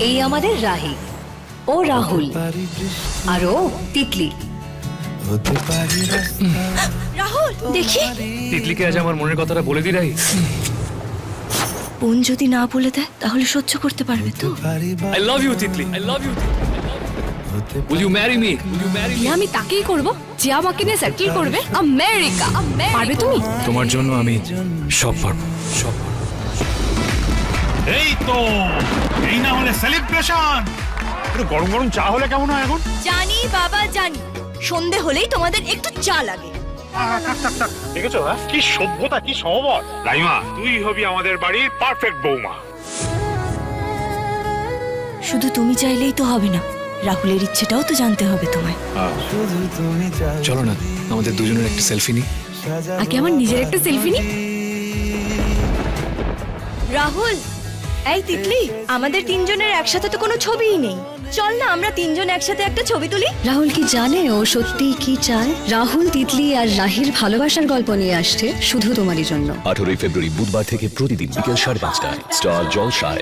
এই আমাদের রাহি। ও রাহুল। আর ও তিতলি। রাহুল দেখি। তিতলিকে আজ আমার মনের কথাটা বলে দি রাহি। বোন যদি না বলে দেয় তাহলে সহ্য করতে পারবে তো। I love you Titli. I love you will you marry me will you marry বিয়ে আমি তাকেই করব যে আমাকে নিয়ে সেটেল করবে আমেরিকা পারবে তুমি? তোমার জন্য আমি সব পারব সব পারব। এই তো। এই না হলে সেলিব্রেশন গরম গরম চা হলে কেমন হয় এখন? জানি বাবা জানি। সন্ধে হলেই তোমাদের একটু চা লাগে। দেখেছ হ্যাঁ? কি সভ্যতা কি সমবর। রাইমা। তুই হবি আমাদের বাড়ির পারফেক্ট বৌমা। শুধু তুমি চাইলেই তো হবে না। রাহুলের ইচ্ছেটাও তো জানতে হবে তোমায়। চলো না আমাদের দুজনের একটা সেলফি নিই। আগে আমার নিজের একটা সেলফি নি রাহুল এই তিতলি আমাদের তিনজনের একসাথে তো কোনো ছবিই নেই। চল না আমরা তিনজন একসাথে একটা ছবি তুলি। রাহুল কি জানে ও সত্যি কি চায়? রাহুল তিতলি আর রাহির ভালোবাসার গল্প নিয়ে আসছে শুধু তোমারই জন্য। আঠারোই ফেব্রুয়ারি বুধবার থেকে প্রতিদিন বিকেল সাড়ে পাঁচটায়। স্টার জলসায়।